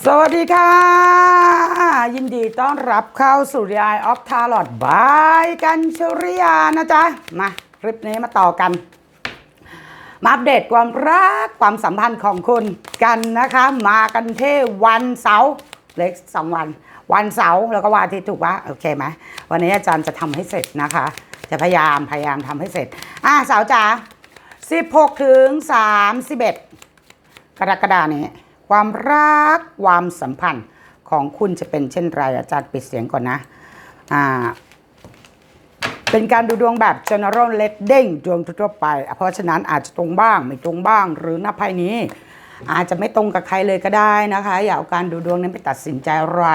สวัสดีค่ะ ยินดีต้อนรับเข้าสู่รายออฟทาร์ลอดบายกันชริยานะจ๊ะ มาคลิปนี้มาต่อกัน มาอัปเดตความรักความสัมพันธ์ของคุณกันนะคะ มากันที่วันเสาร์เล็กสองวัน วันเสาร์แล้วก็วันอาที่ถูกปะโอเคไหมวันนี้อาจารย์จะทำให้เสร็จนะคะ จะพยายามพยายามทำให้เสร็จ อะสาวจ๋า16 ถึง 31 กรกฎานี้ ความรักความสัมพันธ์ของคุณจะเป็นเช่นไรอาจารย์ปิดเสียงก่อนนะอ่าเป็นการดูดวงแบบ general reading ดวงทั่วไป เพราะฉะนั้นอาจจะตรงบ้างไม่ตรงบ้าง หรือหน้าไพ่นี้ อาจจะไม่ตรงกับใครเลยก็ได้นะคะ อย่าเอาการดูดวงนั้นไปตัดสินใจอะไร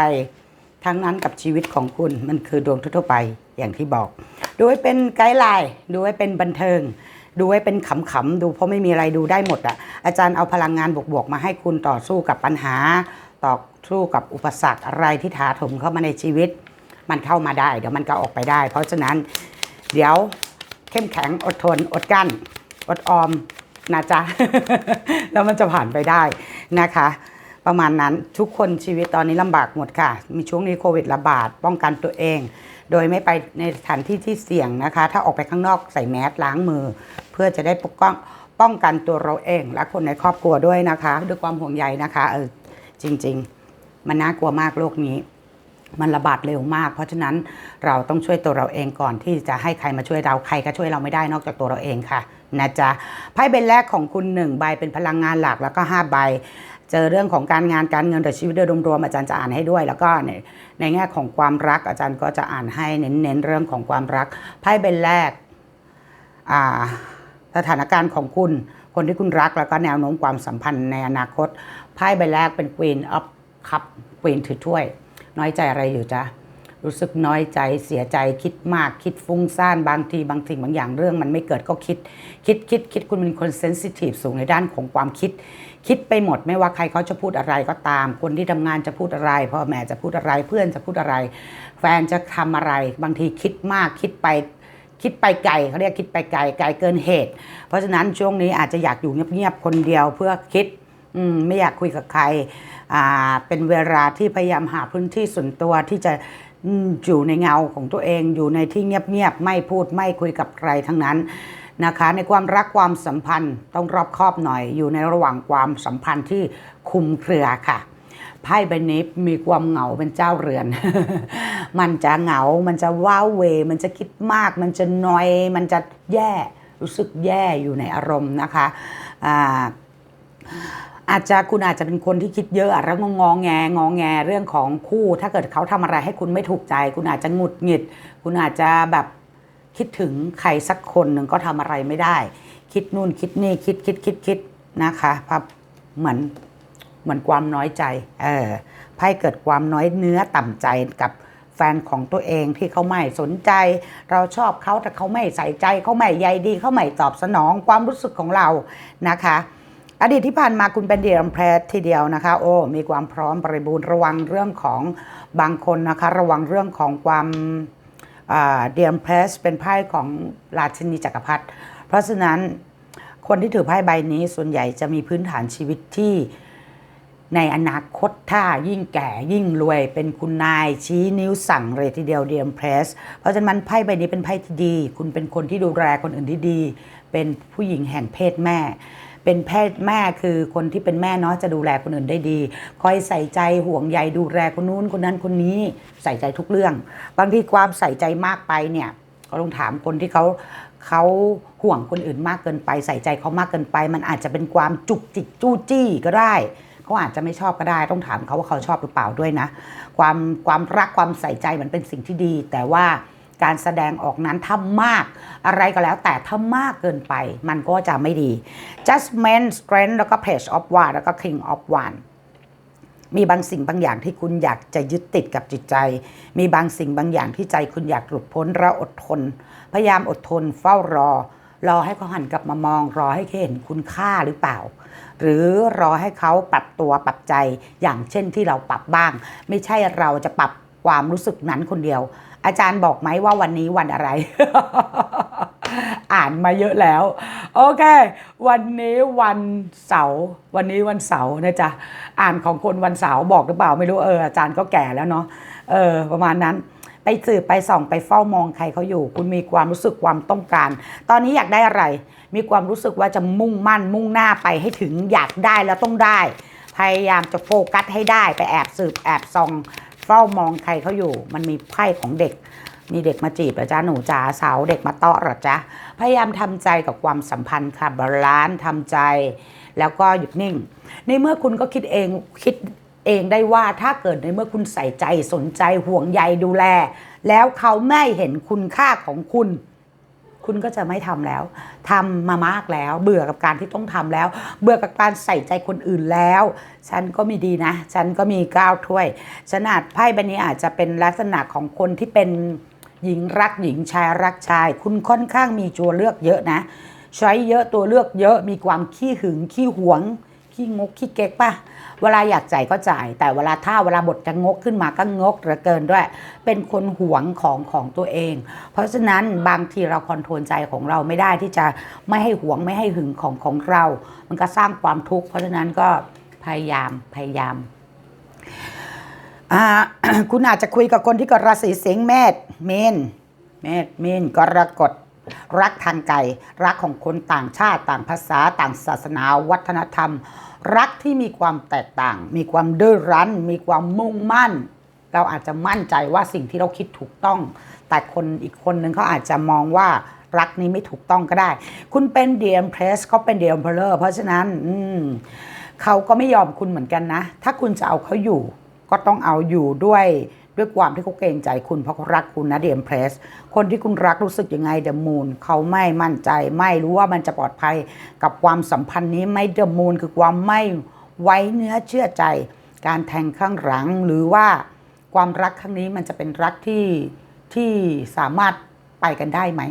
ทั้งนั้นกับชีวิตของคุณมันคือดวงทั่วไปอย่างที่บอก ดูให้เป็นไกด์ไลน์ดูให้เป็นบันเทิง ดูให้เป็นขำๆดูเพราะไม่มีอะไรดูได้หมดอะอาจารย์เอาพลังงานบวกๆมาให้คุณต่อสู้กับปัญหา ต่อสู้กับอุปสรรคอะไรที่ถาถมเข้ามาในชีวิต มันเข้ามาได้เดี๋ยวมันก็ออกไปได้ เพราะฉะนั้นเดี๋ยวเข้มแข็งอดทนอดกั้น อดออมนะจ๊ะ แล้วมันจะผ่านไปได้นะคะ ประมาณนั้นทุกคนชีวิตตอนนี้ลำบากหมดค่ะ มีช่วงนี้โควิดระบาดป้องกันตัวเอง โดยไม่ไปในสถานที่ที่เสี่ยงนะคะ ถ้าออกไปข้างนอกใส่แมสล้างมือ เพื่อจะได้ปกป้องป้องกันตัวเราเอง และคนในครอบครัวด้วยนะคะ ด้วยความห่วงใยนะคะเออจริง ๆ มันน่ากลัวมากโลกนี้ มันระบาดเร็วมาก เพราะฉะนั้นเราต้องช่วยตัวเราเองก่อนที่จะให้ใครมาช่วยเราใครก็ช่วยเราไม่ได้นอกจากตัวเราเองค่ะนะจ๊ะไพ่ใบแรกของคุณหนึ่งใบเป็นพลังงานหลักแล้วก็ห้าใบ เจอเรื่องของการงานการเงินแต่ชีวิตโดยรวมๆอาจารย์จะอ่านให้ด้วย แล้วก็ในในแง่ของความรักอาจารย์ก็จะอ่านให้เน้นๆเรื่องของความรักไพ่ใบแรกสถานการณ์ของคุณคนที่คุณรักแล้วก็แนวโน้มความสัมพันธ์ในอนาคตไพ่ใบแรกเป็น Queen of Cup Queen ถือถ้วย น้อยใจอะไรอยู่จ๊ะรู้สึกน้อยใจเสียใจคิดมากคิดฟุ้งซ่านบางทีบางสิ่งบางอย่างเรื่องมันไม่เกิดก็คิด คิดคิดคิดคุณเป็นคนเซนซิทีฟสูงในด้านของความคิด คิดไปหมดไม่ว่าใครเขาจะพูดอะไรก็ตาม คนที่ทำงานจะพูดอะไรพ่อแม่จะพูดอะไรเพื่อนจะพูดอะไร แฟนจะทำอะไร บางทีคิดมากคิดไปคิดไปไกลเขาเรียกคิดไปไกลไกลเกินเหตุ เพราะฉะนั้นช่วงนี้อาจจะอยากอยู่เงียบๆคนเดียวเพื่อคิดมไม่อยากคุยกับใครเป็นเวลาที่พยายามหาพื้นที่ส่วนตัวที่จะอยู่ในเงาของตัวเองอยู่ในที่เงียบๆไม่พูดไม่คุยกับใครทั้งนั้น นะคะในความรักความสัมพันธ์ต้องรอบคอบหน่อย อยู่ในระหว่างความสัมพันธ์ที่คุมเครือค่ะไพ่ใบนี้มีความเหงาเป็นเจ้าเรือน มันจะเหงา มันจะว้าเว มันจะคิดมาก มันจะนอย มันจะแย่ รู้สึกแย่อยู่ในอารมณ์นะคะอ่าอาจจะคุณอาจจะเป็นคนที่คิดเยอะอะแล้วงงแงงอแงเรื่องของคู่ ถ้าเกิดเขาทำอะไรให้คุณไม่ถูกใจ คุณอาจจะหงุดหงิด คุณอาจจะแบบ คิดถึงใครสักคนหนึ่งก็ทำอะไรไม่ได้ คิดนู่นคิดนี่คิดคิดคิดคิดนะคะภาพเหมือนเหมือนความน้อยใจเออไพ่เกิดความน้อยเนื้อต่ำใจกับแฟนของตัวเองที่เขาไม่สนใจ เราชอบเขาแต่เขาไม่ใส่ใจเขาไม่ใยดีเขาไม่ตอบสนองความรู้สึกของเรานะคะ อดีตที่ผ่านมาคุณเป็นเดียมแพรทีเดียวนะคะ โอ้มีความพร้อมบริบูรณ์ระวังเรื่องของบางคนนะคะ ระวังเรื่องของความ เดียมเพรสเป็นไพ่ของราชินีจักรพรรดิเพราะฉะนั้นคนที่ถือไพ่ใบนี้ส่วนใหญ่จะมีพื้นฐานชีวิตที่ในอนาคตถ้ายิ่งแก่ยิ่งรวยเป็นคุณนายชี้นิ้วสั่งเลยทีเดียวเดียมเพรส เพราะฉะนั้นไพ่ใบนี้เป็นไพ่ที่ดี คุณเป็นคนที่ดูแลคนอื่นที่ดี เป็นผู้หญิงแห่งเพศแม่ เป็นเพศแม่คือคนที่เป็นแม่เนาะจะดูแลคนอื่นได้ดี คอยใส่ใจห่วงใยดูแลคนนู้นคนนั้นคนนี้ใส่ใจทุกเรื่อง บางทีความใส่ใจมากไปเนี่ยก็ต้องถามคนที่เขาเขาห่วงคนอื่นมากเกินไป ใส่ใจเขามากเกินไป มันอาจจะเป็นความจุกจิกจู้จี้ก็ได้เขาอาจจะไม่ชอบก็ได้ต้องถามเขาว่าเขาชอบหรือเปล่าด้วยนะ ความความรักความใส่ใจมันเป็นสิ่งที่ดี แต่ว่า การแสดงออกนั้นถ้ามาก อะไรก็แล้วแต่ถ้ามากเกินไป มันก็จะไม่ดี Judgment Strength แล้วก็ Page of Wands แล้วก็ King of w a n d มีบางสิ่งบางอย่างที่คุณอยากจะยึดติดกับจิตใจ มีบางสิ่งบางอย่างที่ใจคุณอยากหลุดพ้นเราอดทน พยายามอดทนเฝ้ารอ รอให้เขาหันกลับมามอง รอให้เขาเห็นคุณค่าหรือเปล่า หรือรอให้เขาปรับตัวปรับใจอย่างเช่นที่เราปรับบ้าง ไม่ใช่เราจะปรับความรู้สึกนั้นคนเดียว อาจารย์บอกไหมว่าวันนี้วันอะไร อ่านมาเยอะแล้ว โอเค วันนี้วันเสาร์วันนี้วันเสาร์นะจ๊ะอ่านของคนวันเสาร์บอกหรือเปล่าไม่รู้เอออาจารย์ก็แก่แล้วเนาะเออประมาณนั้นไปสืบไปส่องไปเฝ้ามองใครเขาอยู่ คุณมีความรู้สึกความต้องการ ตอนนี้อยากได้อะไร มีความรู้สึกว่าจะมุ่งมั่น มุ่งหน้าไปให้ถึงอยากได้แล้วต้องได้ พยายามจะโฟกัสให้ได้ไปแอบสืบแอบส่อง เฝ้ามองใครเขาอยู่ มันมีไพ่ของเด็ก มีเด็กมาจีบหรอจ๊ะหนูจ๋าสาวเด็กมาเตาะหรอจ๊ะพยายามทำใจกับความสัมพันธ์ค่ะบาลานซ์ทำใจ แล้วก็หยุดนิ่ง ในเมื่อคุณก็คิดเองคิดเองได้ว่าถ้าเกิดในเมื่อคุณใส่ใจสนใจห่วงใยดูแล แล้วเขาไม่เห็นคุณค่าของคุณ คุณก็จะไม่ทำแล้วทำมามากแล้ว เบื่อกับการที่ต้องทำแล้ว เบื่อกับการใส่ใจคนอื่นแล้ว ฉันก็มีดีนะ ฉันก็มีก้าวถ้วยขนาดไพ่ใบนี้อาจจะเป็นลักษณะของคนที่เป็นหญิงรักหญิงชายรักชาย คุณค่อนข้างมีตัวเลือกเยอะนะ ใช้เยอะตัวเลือกเยอะมีความขี้หึงขี้หวง ขี้งกขี้เก๊กป่ะเวลาอยากจ่ายก็จ่าย แต่เวลาถ้าเวลาบทจะงกขึ้นมาก็งกเหลือเกินด้วย เป็นคนหวงของของตัวเอง เพราะฉะนั้นบางทีเราคอนโทรลใจของเราไม่ได้ที่จะไม่ให้หวงไม่ให้หึงของของเรา มันก็สร้างความทุกข์เพราะฉะนั้นก็พยายามพยายามาคุณอาจจะคุยกับคนที่เกิดราศีสิงห์เมษเมนเมษเมนกรกฎรักทางไกลรักของคนต่างชาติต่างภาษาต่างศาสนาวัฒนธรรม รักที่มีความแตกต่าง มีความดื้อรั้น มีความมุ่งมั่น เราอาจจะมั่นใจว่าสิ่งที่เราคิดถูกต้อง แต่คนอีกคนนึงเขาอาจจะมองว่ารักนี้ไม่ถูกต้องก็ได้ คุณเป็นเดียมเพรสเขาเป็นเดียมเพลอร์เพราะฉะนั้นอืเขาก็ไม่ยอมคุณเหมือนกันนะ ถ้าคุณจะเอาเขาอยู่ ก็ต้องเอาอยู่ด้วย ด้วยความที่เขาเกรงใจคุณเพราะเขารักคุณนะเดียมเพรส คนที่คุณรักรู้สึกยังไงเดอะมูนเขาไม่มั่นใจ ไม่รู้ว่ามันจะปลอดภัยกับความสัมพันธ์นี้ไม่เดอะมูนคือความไม่ไว้เนื้อเชื่อใจ การแทงข้างหลังหรือว่าความรักครั้งนี้มันจะเป็นรักที่ที่สามารถไปกันได้ไหม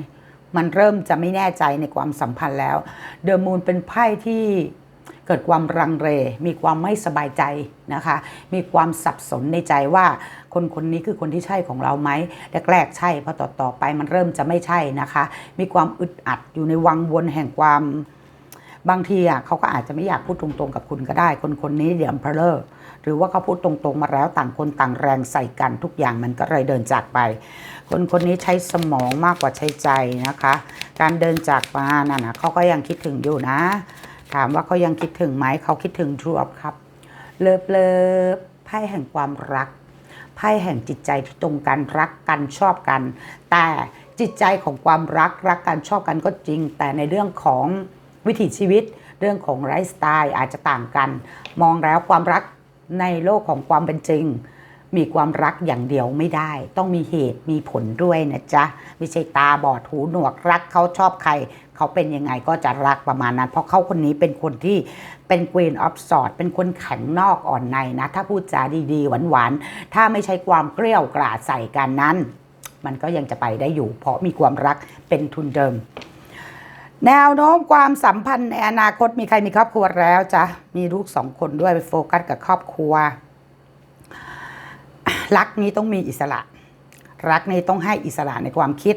มันเริ่มจะไม่แน่ใจในความสัมพันธ์แล้ว เดอะมูนเป็นไพ่ที่ เกิดความรังเรมีความไม่สบายใจนะคะ มีความสับสนในใจว่า คนคนนี้คือคนที่ใช่ของเราไหมแรกๆใช่พอต่อต่อๆไปมันเริ่มจะไม่ใช่นะคะ มีความอึดอัดอยู่ในวังวนแห่งความบางทีอะเขาก็อาจจะไม่อยากพูดตรงๆกับคุณก็ได้ คนคนนี้เดี๋ยวเพลอร์หรือว่าเขาพูดตรงๆมาแล้วต่างคนต่างแรงใส่กันทุกอย่างมันก็เลยเดินจากไป คนคนนี้ใช้สมองมากกว่าใช้ใจนะคะ การเดินจากมานั่นนะเขาก็ยังคิดถึงอยู่นะ ถามว่าเขายังคิดถึงไหมเขาคิดถึงทรูอัพครับ เลิฟเลิฟไพ่แห่งความรักไพ่แห่งจิตใจที่ตรงกันรักกันชอบกัน แต่จิตใจของความรักรักกันชอบกันก็จริง แต่ในเรื่องของวิถีชีวิต เรื่องของไลฟ์สไตล์อาจจะต่างกัน มองแล้วความรักในโลกของความเป็นจริง มีความรักอย่างเดียวไม่ได้ ต้องมีเหตุมีผลด้วยนะจ๊ะ ไม่ใช่ตาบอดหูหนวกรักเขาชอบใคร เขาเป็นยังไงก็จะรักประมาณนั้น เพราะเขาคนนี้เป็นคนที่เป็น Queen of s w o r d เป็นคนแข็งนอกอ่อนในนะ ถ้าพูดจาดีๆ หวานๆ ถ้าไม่ใช่ความเกลี้ยวกล่อมใส่กันนั้น มันก็ยังจะไปได้อยู่ เพราะมีความรักเป็นทุนเดิมแนวโน้มความสัมพันธ์ในอนาคตมีใครมีครอบครัวแล้วจ้ะมีลูกสองคนด้วยไปโฟกัสกับครอบครัว รักนี้ต้องมีอิสระ รักนี้ต้องให้อิสระในความคิด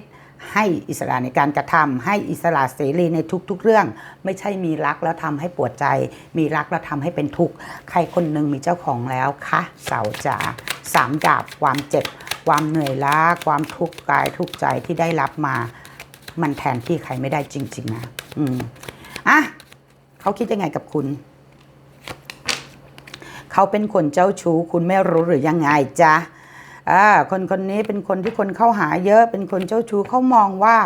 ให้อิสระในการกระทำให้อิสระเสรีในทุกๆเรื่อง ไม่ใช่มีรักแล้วทำให้ปวดใจ มีรักแล้วทำให้เป็นทุกข์ใครคนหนึ่งมีเจ้าของแล้วคะเสาจ๋าสามดาบความเจ็บ ความเหนื่อยล้า ความทุกข์กายทุกข์ใจที่ได้รับมา มันแทนที่ใครไม่ได้จริง ๆ นะ อืมอะเขาคิดยังไงกับคุณ เขาเป็นคนเจ้าชู้คุณไม่รู้หรือยังไงจ๊ะอ่าคนคนนี้เป็นคนที่คนเข้าหาเยอะเป็นคนเจ้าชู้เขามองว่า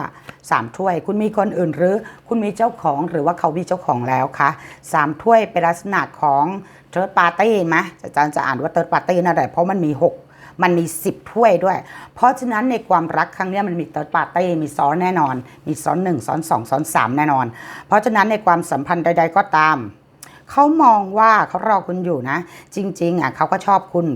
สามถ้วย คุณมีคนอื่นหรือ คุณมีเจ้าของหรือว่าเขามีเจ้าของแล้วคะสามถ้วยเป็นลักษณะของเ h ิร์ดปาร์ตี้ไหมอาจารย์จะอ่านว่าเ h ิร์ดปาร์ตี้นั่นแหละเพราะมันมีหกมันมี 10 ถ้วยด้วย เพราะฉะนั้นในความรักครั้งนี้มันมีเติร์ดปาร์ตี้มีซ้อนแน่นอน มีซ้อนหนึ่งซ้อนสองซ้อนสามแน่นอน เพราะฉะนั้นในความสัมพันธ์ใด ๆ ก็ตาม เขามองว่าเขารอคุณอยู่นะ จริง ๆอะเขาก็ชอบคุณ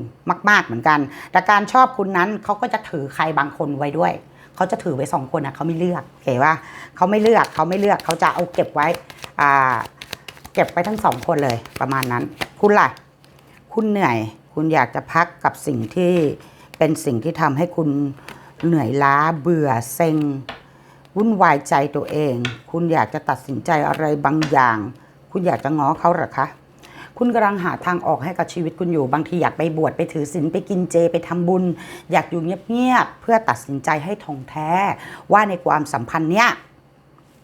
มาก ๆเหมือนกัน แต่การชอบคุณนั้นเขาก็จะถือใครบางคนไว้ด้วยเขาจะถือไว้สองคนอะเขาไม่เลือกเห็นว่าเขาไม่เลือกเขาไม่เลือกเขาจะเอาเก็บไว้อ่าเก็บไว้ทั้งสองคนเลยประมาณนั้น คุณล่ะ คุณเหนื่อย คุณอยากจะพักกับสิ่งที่เป็นสิ่งที่ทำให้คุณเหนื่อยล้าเบื่อเซ็งวุ่นวายใจตัวเอง คุณอยากจะตัดสินใจอะไรบางอย่าง คุณอยากจะง้อเขาหรอคะคุณกำลังหาทางออกให้กับชีวิตคุณอยู่ บางทีอยากไปบวชไปถือศีลไปกินเจไปทำบุญ อยากอยู่เงียบๆเพื่อตัดสินใจให้ทองแท้ ว่าในความสัมพันธ์เนี้ย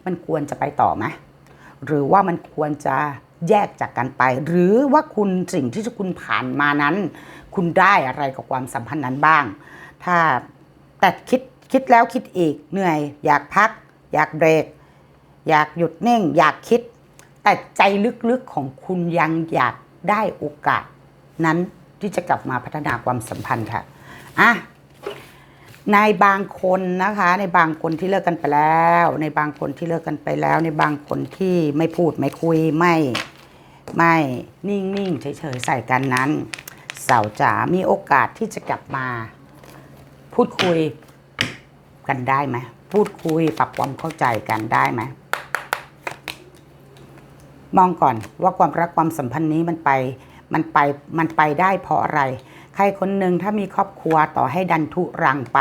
มันควรจะไปต่อไหมหรือว่ามันควรจะแยกจากกันไป หรือว่าคุณสิ่งที่คุณผ่านมานั้น คุณได้อะไรกับความสัมพันธ์นั้นบ้าง ถ้าแต่คิดคิดแล้วคิดอีกเหนื่อย อยากพัก อยากเบรก อยากหยุดนิ่ง อยากคิด แต่ใจลึกๆของคุณยังอยากได้โอกาส นั้นที่จะกลับมาพัฒนาความสัมพันธ์ค่ะอะในบางคนนะคะ ในบางคนที่เลิกกันไปแล้ว ในบางคนที่เลิกกันไปแล้ว ในบางคนที่ไม่พูดไม่คุยไม่ไม่นิ่งๆเฉยๆใส่กันนั้น สาวจ๋ามีโอกาสที่จะกลับมา พูดคุยกันได้ไหมพูดคุยปรับความเข้าใจกันได้ไหม มองก่อนว่าความรักความสัมพันธ์นี้มันไปมันไปมันไปได้เพราะอะไร ใครคนหนึ่งถ้ามีครอบครัวต่อให้ดันทุรังไป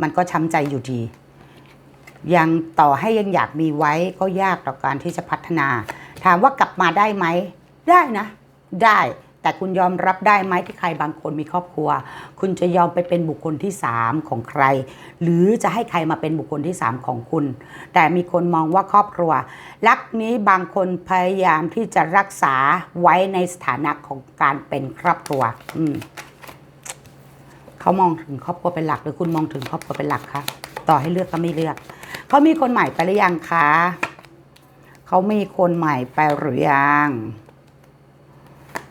มันก็ช้ำใจอยู่ดี ยังต่อให้ยังอยากมีไว้ก็ยากต่อการที่จะพัฒนา ถามว่ากลับมาได้ไหม ได้นะ ได้ แต่คุณยอมรับได้ไหมที่ใครบางคนมีครอบครัว คุณจะยอมไปเป็นบุคคลที่สามของใคร หรือจะให้ใครมาเป็นบุคคลที่สามของคุณ แต่มีคนมองว่าครอบครัว รักนี้บางคนพยายามที่จะรักษาไว้ในสถานะของการเป็นครอบครัว อืมเขามองถึงครอบครัวเป็นหลัก หรือคุณมองถึงครอบครัวเป็นหลักคะต่อให้เลือกก็ไม่เลือกเขามีคนใหม่ไปหรือยังคะเขามีคนใหม่ไปหรือยัง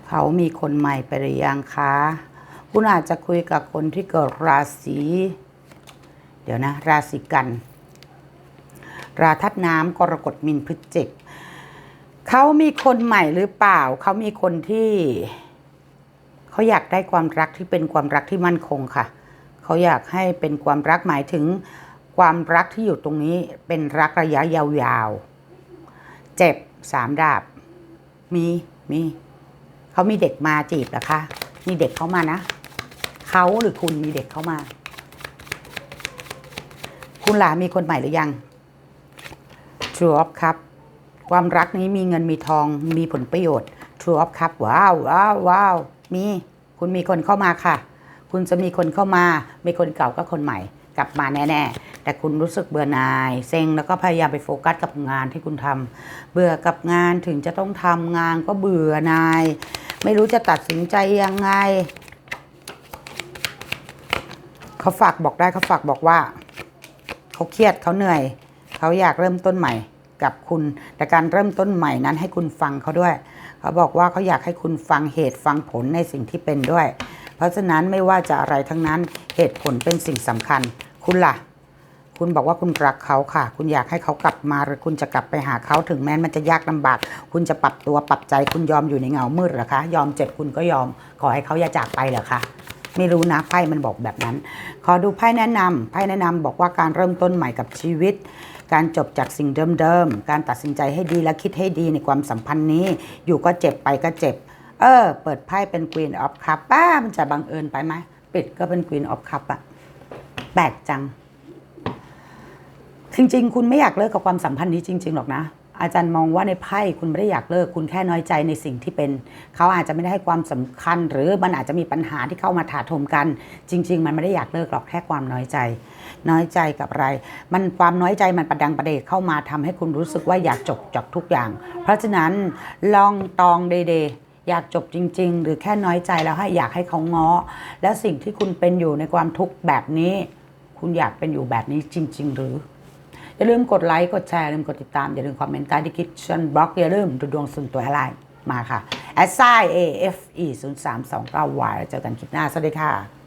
เขามีคนใหม่ไปหรือยังคะ คุณอาจจะคุยกับคนที่เกิดราศีเดี๋ยวนะ ราศีกัน ราทัดน้ำกรกฎมินพฤศจิกเขามีคนใหม่หรือเปล่า เขามีคนที่ เขาอยากได้ความรักที่เป็นความรักที่มั่นคงค่ะ เขาอยากให้เป็นความรักหมายถึง ความรักที่อยู่ตรงนี้เป็นรักระยะยาวๆ เจ็บสามดาบ มี มี เขามีเด็กมาจีบเหรอคะมีเด็กเข้ามานะเขาหรือคุณมีเด็กเข้ามา คุณหลามีคนใหม่หรือยัง True of ครับ ความรักนี้มีเงินมีทองมีผลประโยชน์ True of ครับว้าวว้าวว้าวมีคุณมีคนเข้ามาค่ะ คุณจะมีคนเข้ามา มีคนเก่าก็คนใหม่ กลับมาแน่ๆ แต่คุณรู้สึกเบื่อหน่าย เซ็งแล้วก็พยายามไปโฟกัสกับงานที่คุณทำเบื่อกับงานถึงจะต้องทำงานก็เบื่อหน่าย ไม่รู้จะตัดสินใจยังไง เขาฝากบอกได้เขาฝากบอกว่า เขาเครียดเขาเหนื่อย เขาอยากเริ่มต้นใหม่กับคุณ แต่การเริ่มต้นใหม่นั้นให้คุณฟังเขาด้วย เขาบอกว่าเขาอยากให้คุณฟังเหตุฟังผลในสิ่งที่เป็นด้วย เพราะฉะนั้นไม่ว่าจะอะไรทั้งนั้นเหตุผลเป็นสิ่งสำคัญ คุณล่ะ คุณบอกว่าคุณรักเขาค่ะ คุณอยากให้เขากลับมาหรือคุณจะกลับไปหาเขาถึงแม้มันจะยากลำบาก คุณจะปรับตัวปรับใจ คุณยอมอยู่ในเงามืดหรอคะ ยอมเจ็บคุณก็ยอม ขอให้เขาอย่าจากไปเหรอคะไม่รู้นะไพ่มันบอกแบบนั้น ขอดูไพ่แนะนำไพ่แนะนำบอกว่าการเริ่มต้นใหม่กับชีวิต การจบจากสิ่งเดิมๆ การตัดสินใจให้ดีและคิดให้ดีในความสัมพันธ์นี้ อยู่ก็เจ็บไปก็เจ็บ เออ เปิดไพ่เป็น Queen of Cup ป้ามันจะบังเอิญไปไหมปิดก็เป็น Queen of Cup อะแปลกจัง จริง ๆ คุณไม่อยากเลิกกับความสัมพันธ์นี้จริง ๆ หรอกนะ อาจารย์มองว่าในไพ่คุณไม่ได้อยากเลิก คุณแค่น้อยใจในสิ่งที่เป็น เขาอาจจะไม่ได้ให้ความสำคัญ หรือมันอาจจะมีปัญหาที่เข้ามาถาโถมกัน จริง ๆ มันไม่ได้อยากเลิกหรอกแค่ความน้อยใจ น้อยใจกับอะไร มันความน้อยใจมันประดังประเดเข้ามาทำให้คุณรู้สึกว่าอยากจบจากทุกอย่าง เพราะฉะนั้นลองตองเดเดอยากจบจริง ๆ หรือแค่น้อยใจแล้วให้อยากให้เขาง้อ และสิ่งที่คุณเป็นอยู่ในความทุกข์แบบนี้ คุณอยากเป็นอยู่แบบนี้จริง ๆ หรือ อย่าลืมกดไลค์กดแชร์อย่าลืมกดติดตาม อย่าลืมคอมเมนต์ใต้ที่คิดชันบล็อก อย่าลืมดูดวงส่วนตัวอะไรมาค่ะ s i a f e 0 3 2 9 y แล้วเจอกันคลิปหน้า สวัสดีค่ะ